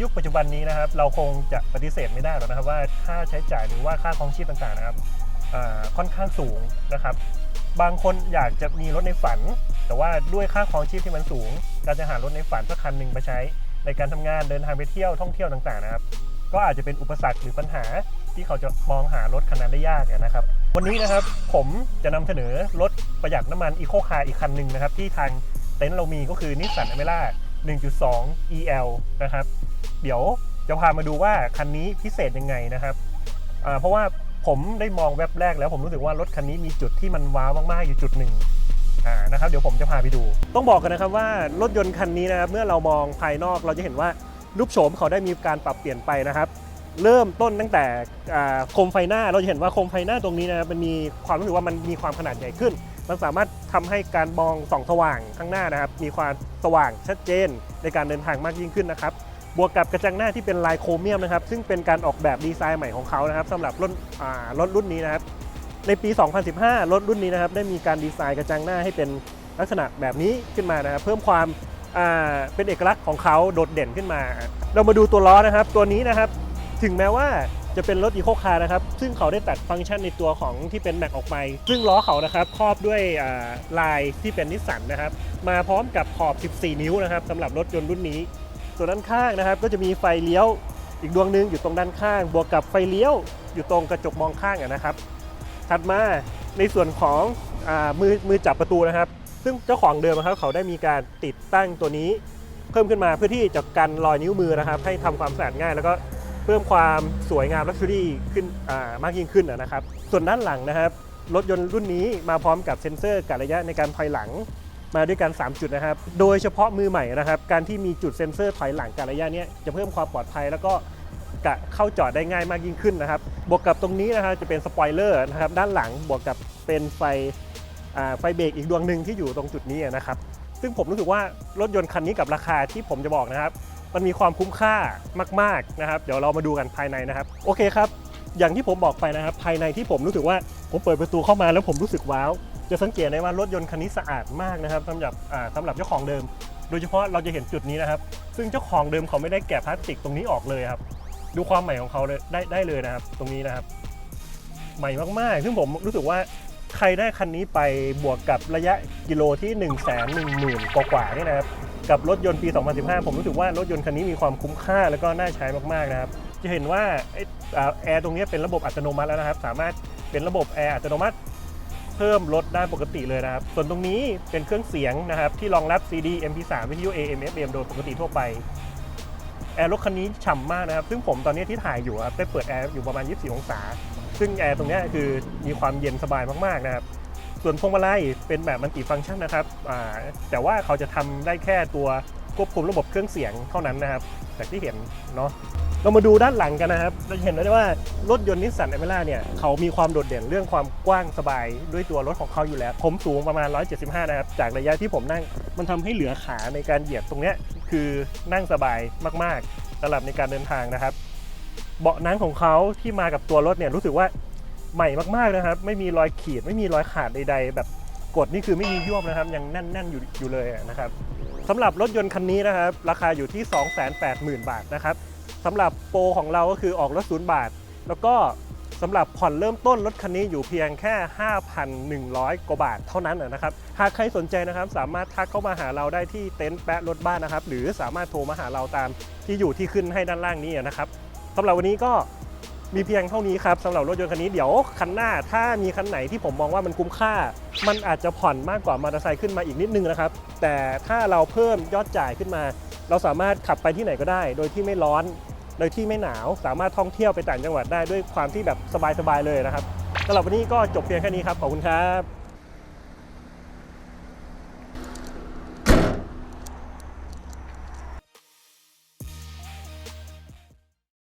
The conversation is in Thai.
ยุคปัจจุบันนี้นะครับ เราคงจะปฏิเสธไม่ได้หรอกนะครับ ว่าค่าใช้จ่ายหรือว่าค่าครองชีพต่างๆนะครับค่อนข้างสูงนะครับ บางคนอยากจะมีรถในฝัน แต่ว่าด้วยค่าครองชีพที่มันสูง การจะหารถในฝันสักคันหนึ่งมาใช้ ในการทำงานเดินทางไปเที่ยวท่องเที่ยวต่างๆนะครับ ก็อาจจะเป็นอุปสรรคหรือปัญหาที่เขาจะมองหารถคันนั้นได้ยากนะครับ วันนี้นะครับผมจะนำเสนอรถประหยัดน้ำมันอีโคคาร์อีกคันหนึ่งนะครับ ที่ทางเต็นท์เรามีก็คือนิสสันอเมร่า1.2 EL นะครับ เดี๋ยวจะพามาดูว่าคันนี้พิเศษยังไงนะครับเพราะว่าผมได้มองแว็บแรกแล้วผมรู้สึกว่ารถคันนี้มีจุดที่มันว้าวมากๆอยู่จุดหนึ่งนะครับเดี๋ยวผมจะพาไปดู ต้องบอกกันนะครับว่ารถยนต์คันนี้นะครับเมื่อเรามองภายนอกเราจะเห็นว่ารูปโฉมเขาได้มีการปรับเปลี่ยนไปนะครับ เริ่มต้นตั้งแต่โคมไฟหน้าเราจะเห็นว่าโคมไฟหน้าตรงนี้นะครับมันมีความรู้สึกว่ามันมีความขนาดใหญ่ขึ้น มันสามารถทำให้การมองส่องสว่างข้างหน้านะครับ มีความสว่างชัดเจนในการเดินทางมากยิ่งขึ้นนะครับ บวกกับกระจังหน้าที่เป็นลายโครเมียมนะครับซึ่งเป็นการออกแบบดีไซน์ใหม่ของเขานะครับสำหรับรถรถรุ่นนี้นะครับในปี 2015 รถรุ่นนี้นะครับได้มีการดีไซน์กระจังหน้าให้เป็นลักษณะแบบนี้ขึ้นมานะครับเพิ่มความเป็นเอกลักษณ์ของเขาโดดเด่นขึ้นมา เรามาดูตัวล้อนะครับ ตัวนี้นะครับถึงแม้ว่าจะเป็นรถอีโคคาร์นะครับ ซึ่งเขาได้ตัดฟังก์ชันในตัวของที่เป็นแม็กออกไป ซึ่งล้อเขานะครับครอบด้วยลายที่เป็นนิสสันนะครับ มาพร้อมกับขอบ 14 นิ้วนะครับสำหรับรถยนต์รุ่นนี้ ส่วนด้านข้างนะครับก็จะมีไฟเลี้ยวอีกดวงหนึงอยู่ตรงด้านข้าง บวกกับไฟเลี้ยวอยู่ตรงกระจกมองข้างนะครับ ถัดมาในส่วนของอมือมือจับประตูนะครับ ซึ่งเจ้าของเดิมนะครับเขาได้มีการติดตั้งตัวนี้ เพิ่มขึ้นมาเพื่อที่จะกันรอยนิ้วมือนะครับ ให้ทำความสะอาดง่าย แล้วก็เพิ่มความสวยงามลักชัวรี่ขึ้นมากยิ่งขึ้นนะครับ ส่วนด้านหลังนะครับรถยนต์รุ่นนี้มาพร้อมกับเซ็นเซอร์กะระยะในการถอยหลัง มาด้วยกัน 3 จุดนะครับ โดยเฉพาะมือใหม่นะครับ การที่มีจุดเซ็นเซอร์ถอยหลังกะระยะเนี้ยจะเพิ่มความปลอดภัยแล้วก็กะเข้าจอดได้ง่ายมากยิ่งขึ้นนะครับ บวกกับตรงนี้นะครับจะเป็นสปอยเลอร์นะครับด้านหลังบวกกับเป็นไฟไฟเบรกอีกดวงหนึ่งที่อยู่ตรงจุดนี้นะครับ ซึ่งผมรู้สึกว่ารถยนต์คันนี้กับราคาที่ผมจะบอกนะครับ มันมีความคุ้มค่ามาก ๆนะครับ เดี๋ยวเรามาดูกันภายในนะครับ โอเคครับ อย่างที่ผมบอกไปนะครับ ภายในที่ผมรู้สึกว่าผมเปิดประตูเข้ามาแล้วผมรู้สึกว้าว จะสังเกตได้ว่ารถยนต์คันนี้สะอาดมากนะครับสำหรับสำหรับเจ้าของเดิม โดยเฉพาะเราจะเห็นจุดนี้นะครับ ซึ่งเจ้าของเดิมเขาไม่ได้แกะพลาสติกตรงนี้ออกเลยครับ ดูความใหม่ของเขาเลยได้ได้เลยนะครับ ตรงนี้นะครับ ใหม่มากๆ ซึ่งผมรู้สึกว่าใครได้คันนี้ไปบวกกับระยะกิโลที่ 1 1 0 0 0 0กว่าๆนี่นะครับกับรถยนต์ปี 2015 ผมรู้สึกว่ารถยนต์คันนี้มีความคุ้มค่าแล้วก็น่าใช้มากๆนะครับ จะเห็นว่าแอร์ตรงนี้เป็นระบบอัตโนมัติแล้วนะครับ สามารถเป็นระบบแอร์อัตโนมัติ เพิ่มลดได้ปกติเลยนะครับ ส่วนตรงนี้เป็นเครื่องเสียงนะครับ ที่รองรับ CD MP3 วิทยุ AM FM โดยปกติทั่วไปแอร์รถคันนี้ฉ่ำมากนะครับ ซึ่งผมตอนนี้ที่ถ่ายอยู่ครับได้เปิดแอร์อยู่ประมาณ 24 องศา ซึ่งแอร์ตรงนี้คือมีความเย็นสบายมากๆนะครับ ส่วนพวงมาลัยเป็นแบบมันติฟังก์ชันนะครับแต่ว่าเขาจะทำได้แค่ตัว ควบคุมระบบเครื่องเสียงเท่านั้นนะครับจากที่เห็นเนาะเรามาดูด้านหลังกันนะครับเราจะเห็นได้ว่ารถยนต์นิสสันอเมร่าเนี่ยเขามีความโดดเด่นเรื่องความกว้างสบายด้วยตัวรถของเขาอยู่แล้ว ผมสูงประมาณ 175 นะครับ จากระยะที่ผมนั่ง มันทำให้เหลือขาในการเหยียบตรงเนี้ยคือนั่งสบายมากๆสำหรับในการเดินทางนะครับ เบาะนั่งของเขาที่มากับตัวรถเนี่ยรู้สึกว่าใหม่มากๆนะครับ ไม่มีรอยขีดไม่มีรอยขาดใด ๆ แบบกดนี่คือไม่มียวบนะครับ ยังแน่นๆอยู่อยู่เลยนะครับ สำหรับรถยนต์คันนี้นะครับ ราคาอยู่ที่ 280,000 บาทนะครับสำหรับโปรของเราก็คือออกรถศูนย์บาท แล้วก็สำหรับผ่อนเริ่มต้นรถคันนี้อยู่เพียงแค่ 5,100 กว่าบาทเท่านั้นนะครับ หากใครสนใจนะครับ สามารถทักเข้ามาหาเราได้ที่เต็นท์แปะรถบ้านนะครับ หรือสามารถโทรมาหาเราตามที่อยู่ที่ขึ้นให้ด้านล่างนี้นะครับสำหรับวันนี้ก็ มีเพียงเท่านี้ครับสำหรับรถยนต์คันนี้เดี๋ยวคันหน้าถ้ามีคันไหนที่ผมมองว่ามันคุ้มค่า มันอาจจะผ่อนมากกว่ามอเตอร์ไซค์ขึ้นมาอีกนิดนึงนะครับ แต่ถ้าเราเพิ่มยอดจ่ายขึ้นมา เราสามารถขับไปที่ไหนก็ได้ โดยที่ไม่ร้อน โดยที่ไม่หนาวสามารถท่องเที่ยวไปต่างจังหวัดได้ด้วยความที่แบบสบายๆเลยนะครับสำหรับวันนี้ก็จบเพียงแค่นี้ครับขอบคุณครับ